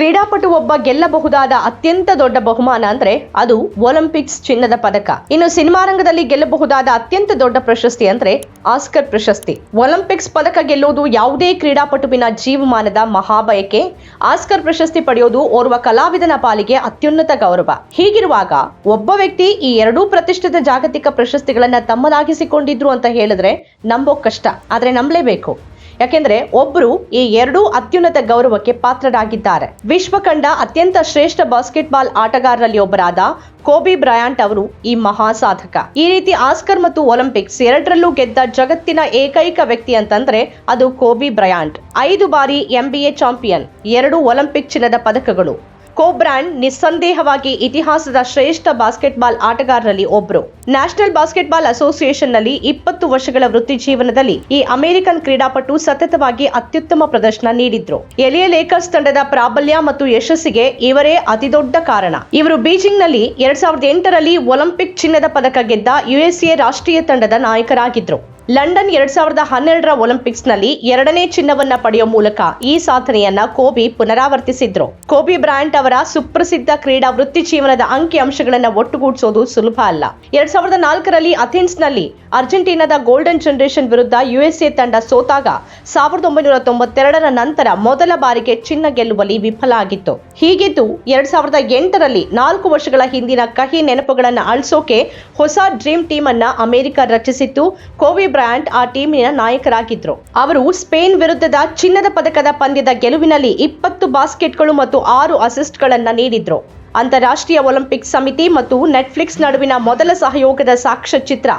ಕ್ರೀಡಾಪಟು ಒಬ್ಬ ಗೆಲ್ಲಬಹುದಾದ ಅತ್ಯಂತ ದೊಡ್ಡ ಬಹುಮಾನ ಅಂದ್ರೆ ಅದು ಒಲಿಂಪಿಕ್ಸ್ ಚಿನ್ನದ ಪದಕ. ಇನ್ನು ಸಿನಿಮಾ ರಂಗದಲ್ಲಿ ಗೆಲ್ಲಬಹುದಾದ ಅತ್ಯಂತ ದೊಡ್ಡ ಪ್ರಶಸ್ತಿ ಅಂದ್ರೆ ಆಸ್ಕರ್ ಪ್ರಶಸ್ತಿ. ಒಲಿಂಪಿಕ್ಸ್ ಪದಕ ಗೆಲ್ಲುವುದು ಯಾವುದೇ ಕ್ರೀಡಾಪಟುವಿನ ಜೀವಮಾನದ ಮಹಾಬಯಕೆ ಆಸ್ಕರ್ ಪ್ರಶಸ್ತಿ ಪಡೆಯೋದು ಓರ್ವ ಕಲಾವಿದನ ಪಾಲಿಗೆ ಅತ್ಯುನ್ನತ ಗೌರವ. ಹೀಗಿರುವಾಗ ಒಬ್ಬ ವ್ಯಕ್ತಿ ಈ ಎರಡೂ ಪ್ರತಿಷ್ಠಿತ ಜಾಗತಿಕ ಪ್ರಶಸ್ತಿಗಳನ್ನ ತಮ್ಮದಾಗಿಸಿಕೊಂಡಿದ್ರು ಅಂತ ಹೇಳಿದ್ರೆ ನಂಬೋಕ್ ಕಷ್ಟ. ಆದ್ರೆ ನಂಬಲೇಬೇಕು. ಯಾಕೆಂದ್ರೆ ಒಬ್ರು ಈ ಎರಡೂ ಅತ್ಯುನ್ನತ ಗೌರವಕ್ಕೆ ಪಾತ್ರರಾಗಿದ್ದಾರೆ. ವಿಶ್ವ ಕಂಡ ಅತ್ಯಂತ ಶ್ರೇಷ್ಠ ಬಾಸ್ಕೆಟ್ಬಾಲ್ ಆಟಗಾರರಲ್ಲಿ ಒಬ್ಬರಾದ ಕೋಬಿ ಬ್ರಯಾಂಟ್ ಅವರು ಈ ಮಹಾ ಸಾಧಕ. ಈ ರೀತಿ ಆಸ್ಕರ್ ಮತ್ತು ಒಲಿಂಪಿಕ್ಸ್ ಎರಡರಲ್ಲೂ ಗೆದ್ದ ಜಗತ್ತಿನ ಏಕೈಕ ವ್ಯಕ್ತಿ ಅಂತಂದ್ರೆ ಅದು ಕೋಬಿ ಬ್ರಯಾಂಟ್ ಐದು ಬಾರಿ ಎಂಬಿಎ ಚಾಂಪಿಯನ್, ಎರಡು ಒಲಿಂಪಿಕ್ ಚಿನ್ನದ ಪದಕಗಳು. ಕೋಬ್ರಾಂಡ್ ನಿಸ್ಸಂದೇಹವಾಗಿ ಇತಿಹಾಸದ ಶ್ರೇಷ್ಠ ಬಾಸ್ಕೆಟ್ಬಾಲ್ ಆಟಗಾರರಲ್ಲಿ ಒಬ್ಬರು ನ್ಯಾಷನಲ್ ಬಾಸ್ಕೆಟ್ಬಾಲ್ ಅಸೋಸಿಯೇಷನ್ನಲ್ಲಿ ಇಪ್ಪತ್ತು ವರ್ಷಗಳ ವೃತ್ತಿ ಜೀವನದಲ್ಲಿ ಈ ಅಮೆರಿಕನ್ ಕ್ರೀಡಾಪಟು ಸತತವಾಗಿ ಅತ್ಯುತ್ತಮ ಪ್ರದರ್ಶನ ನೀಡಿದ್ರು. ಎಲಿಯ ಲೇಕರ್ಸ್ ತಂಡದ ಪ್ರಾಬಲ್ಯ ಮತ್ತು ಯಶಸ್ಸಿಗೆ ಇವರೇ ಅತಿದೊಡ್ಡ ಕಾರಣ. ಇವರು ಬೀಜಿಂಗ್ನಲ್ಲಿ ಎರಡ್ ಸಾವಿರದ ಎಂಟರಲ್ಲಿ ಒಲಿಂಪಿಕ್ ಚಿನ್ನದ ಪದಕ ಗೆದ್ದ ಯುಎಸ್ಎ ರಾಷ್ಟ್ರೀಯ ತಂಡದ ನಾಯಕರಾಗಿದ್ರು. ಲಂಡನ್ ಎರಡ್ ಸಾವಿರದ ಹನ್ನೆರಡರ ಒಲಿಂಪಿಕ್ಸ್ನಲ್ಲಿ ಎರಡನೇ ಚಿನ್ನವನ್ನ ಪಡೆಯುವ ಮೂಲಕ ಈ ಸಾಧನೆಯನ್ನ ಕೋಬಿ ಪುನರಾವರ್ತಿಸಿದ್ರು. ಕೋಬಿ ಬ್ರಾಂಟ್ ಅವರ ಸುಪ್ರಸಿದ್ಧ ಕ್ರೀಡಾ ವೃತ್ತಿ ಜೀವನದ ಅಂಕಿ ಅಂಶಗಳನ್ನ ಒಟ್ಟುಗೂಡಿಸೋದು ಸುಲಭ ಅಲ್ಲ. ಎರಡ್ ಸಾವಿರದ ನಾಲ್ಕರಲ್ಲಿ ಅಥೆನ್ಸ್ನಲ್ಲಿ ಅರ್ಜೆಂಟೀನಾದ ಗೋಲ್ಡನ್ ಜನರೇಷನ್ ವಿರುದ್ಧ ಯುಎಸ್ಎ ತಂಡ ಸೋತಾಗ ಸಾವಿರದ ಒಂಬೈನೂರ ತೊಂಬತ್ತೆರಡರ ನಂತರ ಮೊದಲ ಬಾರಿಗೆ ಚಿನ್ನ ಗೆಲ್ಲುವಲ್ಲಿ ವಿಫಲ ಆಗಿತ್ತು. ಹೀಗಿದ್ದು ಎರಡ್ ಸಾವಿರದ ಎಂಟರಲ್ಲಿ ನಾಲ್ಕು ವರ್ಷಗಳ ಹಿಂದಿನ ಕಹಿ ನೆನಪುಗಳನ್ನು ಅಳಿಸೋಕೆ ಹೊಸ ಡ್ರೀಮ್ ಟೀಮ್ ಅನ್ನ ಅಮೆರಿಕ ರಚಿಸಿತ್ತು. ಕೋವಿ ಬ್ರ್ಯಾಂಟ್ ಆ ಟೀಮಿನ ನಾಯಕರಾಗಿದ್ರು. ಅವರು ಸ್ಪೇನ್ ವಿರುದ್ಧದ ಚಿನ್ನದ ಪದಕದ ಪಂದ್ಯದ ಗೆಲುವಿನಲ್ಲಿ ಇಪ್ಪತ್ತು ಬಾಸ್ಕೆಟ್ಗಳು ಮತ್ತು ಆರು ಅಸಿಸ್ಟ್ಗಳನ್ನ ನೀಡಿದ್ರು. ಅಂತಾರಾಷ್ಟ್ರೀಯ ಒಲಿಂಪಿಕ್ ಸಮಿತಿ ಮತ್ತು ನೆಟ್ಫ್ಲಿಕ್ಸ್ ನಡುವಿನ ಮೊದಲ ಸಹಯೋಗದ ಸಾಕ್ಷ್ಯಚಿತ್ರ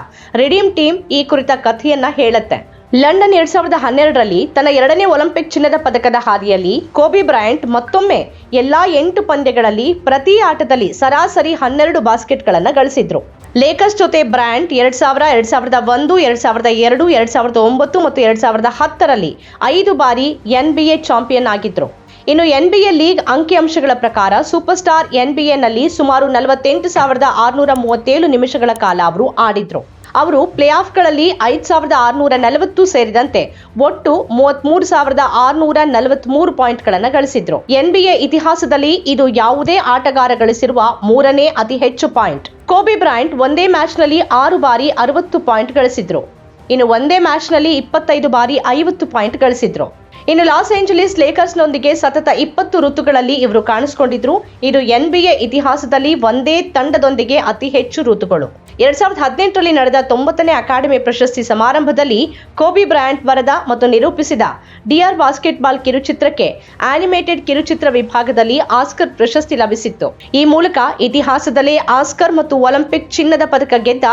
ರೆಡಿಮ್ ಟೀಮ್ ಈ ಕುರಿತ ಕಥೆಯನ್ನ ಹೇಳುತ್ತೆ. ಲಂಡನ್ ಎರಡ್ ಸಾವಿರದ ಹನ್ನೆರಡರಲ್ಲಿ ತನ್ನ ಎರಡನೇ ಒಲಿಂಪಿಕ್ ಚಿನ್ನದ ಪದಕದ ಹಾದಿಯಲ್ಲಿ ಕೋಬಿ ಬ್ರ್ಯಾಂಟ್ ಮತ್ತೊಮ್ಮೆ ಎಲ್ಲಾ ಎಂಟು ಪಂದ್ಯಗಳಲ್ಲಿ ಪ್ರತಿ ಆಟದಲ್ಲಿ ಸರಾಸರಿ ಹನ್ನೆರಡು ಬಾಸ್ಕೆಟ್ಗಳನ್ನು ಗಳಿಸಿದ್ರು. ಲೇಕರ್ಸ್ ಜೊತೆ ಬ್ರ್ಯಾಂಟ್ ಎರಡ್ ಸಾವಿರ, ಎರಡ್ ಸಾವಿರದ ಒಂದು, ಎರಡ್ ಸಾವಿರದ ಎರಡು, ಎರಡ್ ಸಾವಿರದ ಒಂಬತ್ತು ಮತ್ತು ಎರಡ್ ಸಾವಿರದ ಹತ್ತರಲ್ಲಿ ಐದು ಬಾರಿ ಎನ್ ಬಿ ಎ ಚಾಂಪಿಯನ್ ಆಗಿದ್ರು. ಇನ್ನು ಎನ್ ಬಿ ಎ ಲೀಗ್ ಅಂಕಿಅಂಶಗಳ ಪ್ರಕಾರ ಸೂಪರ್ ಸ್ಟಾರ್ ಎನ್ ಬಿ ಎನಲ್ಲಿ ಸುಮಾರು ನಲವತ್ತೆಂಟು ಸಾವಿರದ ಆರುನೂರ ಮೂವತ್ತೇಳು ನಿಮಿಷಗಳ ಕಾಲ ಅವರು ಆಡಿದ್ರು. ಅವರು ಪ್ಲೇ ಆಫ್ಗಳಲ್ಲಿ ಐದು ಸಾವಿರದ ಆರುನೂರ ನಲವತ್ತು ಸೇರಿದಂತೆ ಒಟ್ಟು ಮೂವತ್ಮೂರು ಸಾವಿರದ ಆರುನೂರ ನಲವತ್ಮೂರು ಪಾಯಿಂಟ್ಗಳನ್ನು ಗಳಿಸಿದ್ರು. ಎನ್ಬಿಎ ಇತಿಹಾಸದಲ್ಲಿ ಇದು ಯಾವುದೇ ಆಟಗಾರ ಗಳಿಸಿರುವ ಮೂರನೇ ಅತಿ ಹೆಚ್ಚು ಪಾಯಿಂಟ್. ಕೋಬಿ ಬ್ರಾಂಟ್ ಒಂದೇ ಮ್ಯಾಚ್ನಲ್ಲಿ ಆರು ಬಾರಿ ಅರವತ್ತು ಪಾಯಿಂಟ್ ಗಳಿಸಿದ್ರು. ಇನ್ನು ಒಂದೇ ಮ್ಯಾಚ್ನಲ್ಲಿ ಇಪ್ಪತ್ತೈದು ಬಾರಿ ಐವತ್ತು ಪಾಯಿಂಟ್ ಗಳಿಸಿದ್ರು. ಇನ್ನು ಲಾಸ್ ಏಂಜಲೀಸ್ ಲೇಕರ್ಸ್ನೊಂದಿಗೆ ಸತತ ಇಪ್ಪತ್ತು ಋತುಗಳಲ್ಲಿ ಇವರು ಕಾಣಿಸಿಕೊಂಡಿದ್ರು. ಇದು ಎನ್ಬಿಎ ಇತಿಹಾಸದಲ್ಲಿ ಒಂದೇ ತಂಡದೊಂದಿಗೆ ಅತಿ ಹೆಚ್ಚು ಋತುಗಳು. ಎರಡ್ ಸಾವಿರದ ಹದಿನೆಂಟರಲ್ಲಿ ನಡೆದ ತೊಂಬತ್ತನೇ ಅಕಾಡೆಮಿ ಪ್ರಶಸ್ತಿ ಸಮಾರಂಭದಲ್ಲಿ ಕೋಬಿ ಬ್ರಾಂಡ್ ಬರೆದ ಮತ್ತು ನಿರೂಪಿಸಿದ ಡಿಆರ್ ಬಾಸ್ಕೆಟ್ಬಾಲ್ ಕಿರುಚಿತ್ರಕ್ಕೆ ಆನಿಮೇಟೆಡ್ ಕಿರುಚಿತ್ರ ವಿಭಾಗದಲ್ಲಿ ಆಸ್ಕರ್ ಪ್ರಶಸ್ತಿ ಲಭಿಸಿತ್ತು. ಈ ಮೂಲಕ ಇತಿಹಾಸದಲ್ಲೇ ಆಸ್ಕರ್ ಮತ್ತು ಒಲಿಂಪಿಕ್ ಚಿನ್ನದ ಪದಕ ಗೆದ್ದ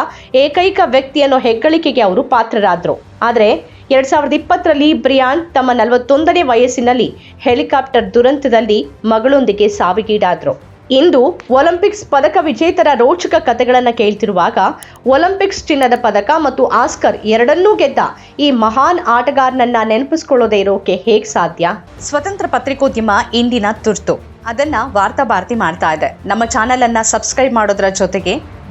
ಏಕೈಕ ವ್ಯಕ್ತಿಯನ್ನು ಹೆಗ್ಗಳಿಕೆಗೆ ಅವರು ಪಾತ್ರರಾದರು. ಆದರೆ ಎರಡ್ ಸಾವಿರದ ಇಪ್ಪತ್ತರಲ್ಲಿ ಬ್ರಿಯಾನ್ ತಮ್ಮ ನಲವತ್ತೊಂದನೇ ವಯಸ್ಸಿನಲ್ಲಿ ಹೆಲಿಕಾಪ್ಟರ್ ದುರಂತದಲ್ಲಿ ಮಗಳೊಂದಿಗೆ ಸಾವಿಗೀಡಾದ್ರು. ಇಂದು ಒಲಿಂಪಿಕ್ಸ್ ಪದಕ ವಿಜೇತರ ರೋಚಕ ಕಥೆಗಳನ್ನು ಕೇಳ್ತಿರುವಾಗ ಒಲಿಂಪಿಕ್ಸ್ ಚಿನ್ನದ ಪದಕ ಮತ್ತು ಆಸ್ಕರ್ ಎರಡನ್ನೂ ಗೆದ್ದ ಈ ಮಹಾನ್ ಆಟಗಾರನನ್ನ ನೆನಪಿಸ್ಕೊಳ್ಳೋದೇ ಇರೋಕೆ ಹೇಗೆ ಸಾಧ್ಯ? ಸ್ವತಂತ್ರ ಪತ್ರಿಕೋದ್ಯಮ ಇಂದಿನ ತುರ್ತು. ಅದನ್ನ ವಾರ್ತಾ ಭಾರತಿ ಮಾಡ್ತಾ ಇದೆ. ನಮ್ಮ ಚಾನೆಲ್ ಅನ್ನ ಸಬ್ಸ್ಕ್ರೈಬ್ ಮಾಡೋದ್ರ ಜೊತೆಗೆ